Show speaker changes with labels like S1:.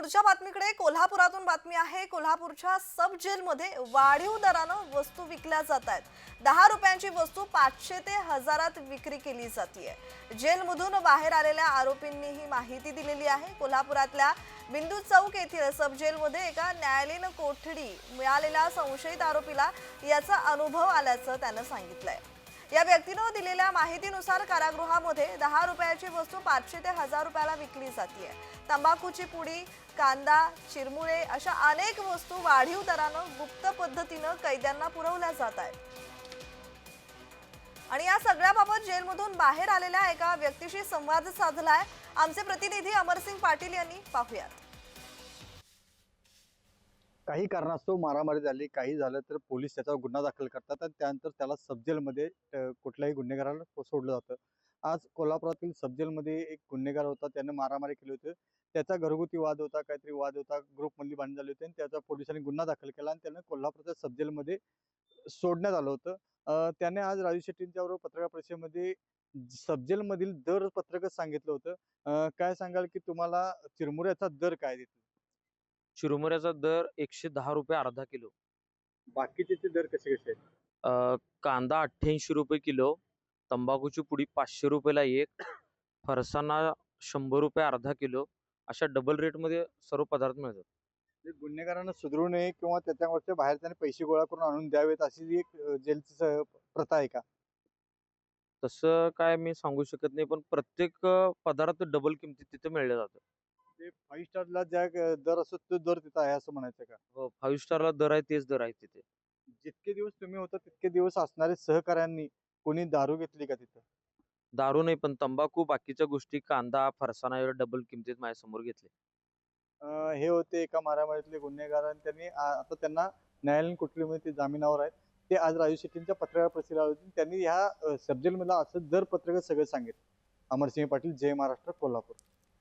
S1: पुढच्या बातमीकडे. कोल्हापुरातून बातमी आहे कोल्हापूरच्या सब जेलमध्ये वाढीव दरानं वस्तू विकल्या जात आहेत. दहा रुपयांची वस्तू पाचशे ते हजारात विक्री केली जाते जेलमधून बाहेर आलेल्या आरोपींनी ही माहिती दिलेली आहे. कोल्हापुरातल्या बिंदू चौक येथील सब जेलमध्ये एका न्यायालयीन कोठडी मिळालेल्या संशयित आरोपीला याचा अनुभव आल्याचं त्यानं सांगितलंय. या व्यक्तीनं दिलेल्या माहितीनुसार कारागृहामध्ये दहा रुपयाची वस्तू पाचशे ते हजार रुपयाला विकली जाते तंबाखूची पुडी कांदा चिरमुळे अशा अनेक वस्तू वाढीव दरानं गुप्त पद्धतीनं कैद्यांना पुरवल्या जात आहेत. आणि या सगळ्याबाबत जेलमधून बाहेर आलेल्या एका व्यक्तीशी संवाद साधलाय. आमचे प्रतिनिधी अमरसिंग पाटील यांनी पाहुयात.
S2: काही कारणास्तव मारामारी झाली काही झालं तर पोलीस त्याचा गुन्हा दाखल करतात आणि त्यानंतर त्याला सबजेलमध्ये अ, कुठल्याही गुन्हेगाराला सोडलं जातं. आज कोल्हापुरातील सबजेलमध्ये एक गुन्हेगार होता त्याने मारामारी केली होती. त्याचा घरगुती वाद होता काहीतरी वाद होता ग्रुपमधली भांडण झाली होती आणि त्याचा पोलिसांनी गुन्हा दाखल केला आणि त्यानं कोल्हापूरच्या सबजेलमध्ये सोडण्यात आलं होतं. त्याने आज राजू शेट्टींच्या बरोबर पत्रकार परिषदेमध्ये सबजेलमधील दर पत्रकच सांगितलं होतं. काय सांगाल की तुम्हाला चिरमुऱ्याचा दर काय देतो
S3: चिरमुऱ्याचा दर एकशे दहा रुपये अर्धा किलो.
S2: बाकीचे दर कसे कसे? आहेत
S3: अ, कांदा अठ्ठ्याऐंशी रुपये किलो तंबाखूची पुडी पाचशे रुपयाला एक फरसाणा शंभर रुपये अर्धा किलो अशा डबल रेटमध्ये सर्व पदार्थ मिळतात.
S2: म्हणजे गुन्हेगारांना सुधरू नये किंवा त्याच्यावरच्या बाहेर त्याने पैसे गोळा करून आणून द्यावेत अशी जी एक अ, जेलची स- प्रथा आहे का?
S3: तसं काय मी सांगू शकत नाही पण प्रत्येक अ, पदार्थ डबल किमतीत तिथे मिळले जातं
S2: ते फाईव्ह स्टारला ज्या अ, दर असतो तो दर तिथं आहे असं म्हणायचं का?
S3: हो फाईव्ह स्टारला दर आहे तेच दर आहे तिथे.
S2: जितके दिवस तुम्ही होता तितके दिवस असणारे सहकाऱ्यांनी कोणी दारू घेतली का तिथं?
S3: दारू नाही पण तंबाखू बाकीच्या गोष्टी कांदा फरसाणा एवढ्या डबल किमतीत माझ्यासमोर घेतले.
S2: अ, हे होते एका मारामारीतले गुन्हेगार आणि त्यांनी आ- आता त्यांना न्यायालयीन कोठडीमध्ये ते जामिनावर आहेत. ते आज राजू शेट्टींच्या पत्रकार परिषदेला होते. त्यांनी ह्या सबजेलमधला असं दर पत्रक सगळं सांगितलं. अमरसिंह पाटील जय महाराष्ट्र कोल्हापूर.